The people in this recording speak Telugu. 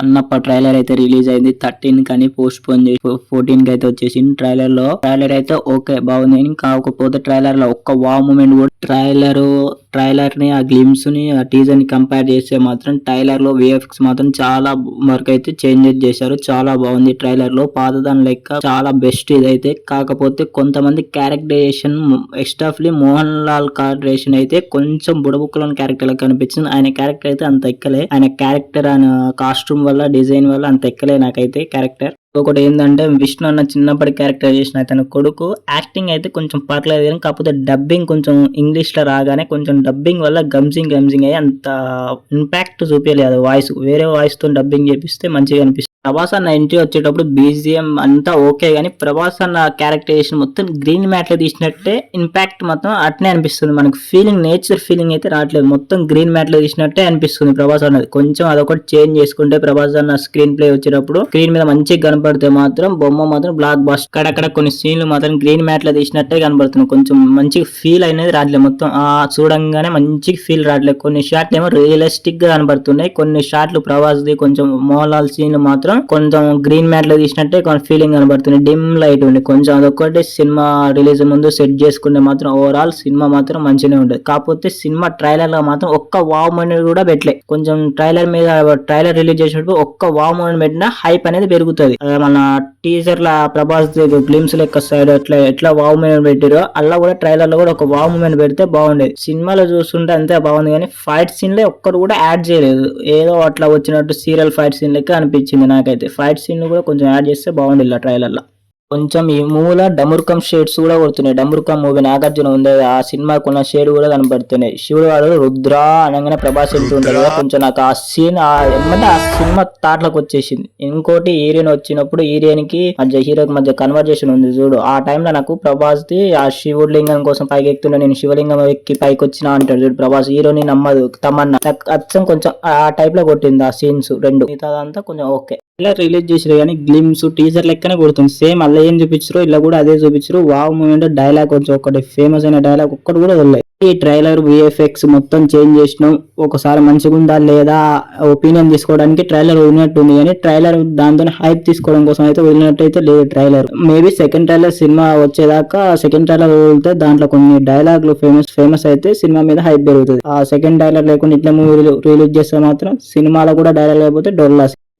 అన్నప్ప ట్రైలర్ అయితే రిలీజ్ అయింది. థర్టీన్ కానీ పోస్ట్ పోన్ చేసి ఫోర్టీన్కి అయితే వచ్చేసింది. ట్రైలర్లో ట్రైలర్ అయితే ఓకే బాగుంది. కాకపోతే ట్రైలర్లో ఒక్క వా మూమెంట్ కూడా ట్రైలర్ ట్రైలర్ని ఆ గ్లిమ్స్ని ఆ టీజర్ని కంపేర్ చేస్తే మాత్రం ట్రైలర్లో విఎఫ్ఎక్స్ మాత్రం చాలా వరకు అయితే చేంజెస్ చేశారు. చాలా బాగుంది ట్రైలర్లో పాతదాని లెక్క చాలా బెస్ట్ ఇదైతే. కాకపోతే కొంతమంది క్యారెక్టరైజేషన్ ఎక్స్ట్రాఫ్లీ మోహన్ లాల్ క్యారెక్టరేషన్ అయితే కొంచెం బుడబుక్కలోని క్యారెక్టర్ లాగా కనిపించింది. ఆయన క్యారెక్టర్ అయితే అంత ఎక్కలే. ఆయన క్యారెక్టర్ ఆయన కాస్ట్యూమ్ వల్ల డిజైన్ వల్ల అంత ఎక్కలే నాకైతే క్యారెక్టర్. ఒకటి ఏంటంటే విష్ణు అన్న చిన్నప్పటి క్యారెక్టర్ చేసిన అతని కొడుకు యాక్టింగ్ అయితే కొంచెం పర్లేదు కానీ కాకపోతే డబ్బింగ్ కొంచెం ఇంగ్లీష్లో రాగానే కొంచెం డబ్బింగ్ వల్ల గమ్జింగ్ గమ్జింగ్ అయ్యి అంత ఇంపాక్ట్ చూపించలేదు వాయిస్ వేరే వాయిస్తో డబ్బింగ్ చేపిస్తే మంచిగా అనిపిస్తుంది. ప్రభాస్ అన్న ఎంట్రీ వచ్చేటప్పుడు బీజిఎం అంతా ఓకే కానీ ప్రభాస్ అన్న క్యారెక్టరైజేషన్ మొత్తం గ్రీన్ మ్యాట్లో తీసినట్టే ఇంపాక్ట్ మొత్తం అట్నే అనిపిస్తుంది మనకు. ఫీలింగ్ నేచర్ ఫీలింగ్ అయితే రావట్లేదు. మొత్తం గ్రీన్ మ్యాట్లో తీసినట్టే అనిపిస్తుంది ప్రభాస్ అన్నది. కొంచెం అదొకటి చేంజ్ చేసుకుంటే ప్రభాస్ అన్న స్క్రీన్ ప్లే వచ్చేటప్పుడు స్క్రీన్ మీద మంచిగా కనపడితే మాత్రం బొమ్మ మాత్రం బ్లాక్ బాస్ అక్కడక్కడ కొన్ని సీన్లు మాత్రం గ్రీన్ మ్యాట్లో తీసినట్టే కనబడుతున్నాయి. కొంచెం మంచి ఫీల్ అనేది రావట్లేదు. మొత్తం ఆ చూడంగానే మంచి ఫీల్ రావట్లేదు. కొన్ని షాట్లు ఏమో రియలిస్టిక్గా కనబడుతున్నాయి. కొన్ని షాట్లు ప్రభాస్ ది కొంచెం మోహన్ సీన్లు మాత్రం మాత్రం కొంచెం గ్రీన్ మ్యాట్లో తీసినట్టే కొంచెం ఫీలింగ్ కనబడుతుంది. డిమ్ లైట్ ఉంది. కొంచెం అదొకటి సినిమా రిలీజ్ ముందు సెట్ చేసుకుంటే మాత్రం ఓవరాల్ సినిమా మాత్రం మంచిగానే ఉంటుంది. కాకపోతే సినిమా ట్రైలర్లో మాత్రం ఒక్క వావ్ మూమెంట్ కూడా పెట్టలే. కొంచెం ట్రైలర్ మీద ట్రైలర్ రిలీజ్ చేసినప్పుడు ఒక్క వావ్ మూమెంట్ పెట్టినా హైప్ అనేది పెరుగుతుంది. మన టీజర్ లా ప్రభాస్ గ్లిమ్స్ లెక్క సైడ్ ఎట్లా ఎట్లా వావ్ మూమెంట్ పెట్టారో అలా కూడా ట్రైలర్లో కూడా ఒక వావ్ మూమెంట్ పెడితే బాగుండేది. సినిమాలో చూస్తుంటే అంతే బాగుంది కానీ ఫైట్ సీన్లో ఒక్కరు కూడా యాడ్ చేయలేదు. ఏదో అట్లా వచ్చినట్టు సీరియల్ ఫైట్ సీన్ లెక్క అనిపించింది నాకైతే ఫైట్ సీన్ కూడా కొంచెం యాడ్ చేస్తే బాగుండేది ఆ ట్రైలర్లో. కొంచెం ఈ మూల డమురుకం షేడ్స్ కూడా కొడుతున్నాయి. డమురుకం మూవీ నాగార్జున ఉంది ఆ సినిమాకు ఉన్న షేడ్ కూడా కనబడుతున్నాయి శివుడు వాడు రుద్ర అనగానే ప్రభాస్ వెళ్తుంటాడు కదా కొంచెం నాకు ఆ సీన్ ఆ ఏమంటే ఆ సినిమా తాట్లోకి వచ్చేసింది. ఇంకోటి హీరోయిన్ వచ్చినప్పుడు హీరోయిన్కి మధ్య హీరోకి మధ్య కన్వర్జేషన్ ఉంది చూడు. ఆ టైంలో నాకు ప్రభాస్ ది ఆ శివుడు లింగం కోసం పైకి ఎక్కుతున్నా నేను శివలింగం ఎక్కి పైకి వచ్చిన అంటాడు చూడు ప్రభాస్. హీరోని నమ్మదు తమన్నా. నాకు అచ్చం కొంచెం ఆ టైప్లో కొట్టింది ఆ సీన్స్ రెండు. మిగతాదంతా కొంచెం ఓకే ఇలా రిలీజ్ చేసారు కానీ గ్లిమ్స్ టీజర్ లెక్కనే కొడుతుంది. సేమ్ అలా ఏం చూపించారు ఇలా కూడా అదే చూపించారు వావ్ మూమెంట్ డైలాగ్ కొంచెం ఒకటి ఫేమస్ అయిన డైలాగ్ ఒక్కటి కూడా వదిలేదు ఈ ట్రైలర్ విఎఫ్ఎక్స్ మొత్తం చేంజ్ చేసినాం. ఒకసారి మంచిగా ఉందా లేదా ఒపీనియన్ తీసుకోవడానికి ట్రైలర్ వదిలినట్టు ఉంది కానీ ట్రైలర్ దాంతో హైప్ తీసుకోవడం కోసం అయితే వదిలినట్టు అయితే లేదు ట్రైలర్ మేబీ సెకండ్ ట్రైలర్ సినిమా వచ్చేదాకా సెకండ్ ట్రైలర్ వదిలితే దాంట్లో కొన్ని డైలాగ్లు ఫేమస్ ఫేమస్ అయితే సినిమా మీద హైప్ పెరుగుతుంది. ఆ సెకండ్ ట్రైలర్ లేకుండా ఇట్లా మూవీ రిలీజ్ చేస్తే మాత్రం సినిమాలో కూడా డైలాగ్ లేకపోతే డొల్లాస్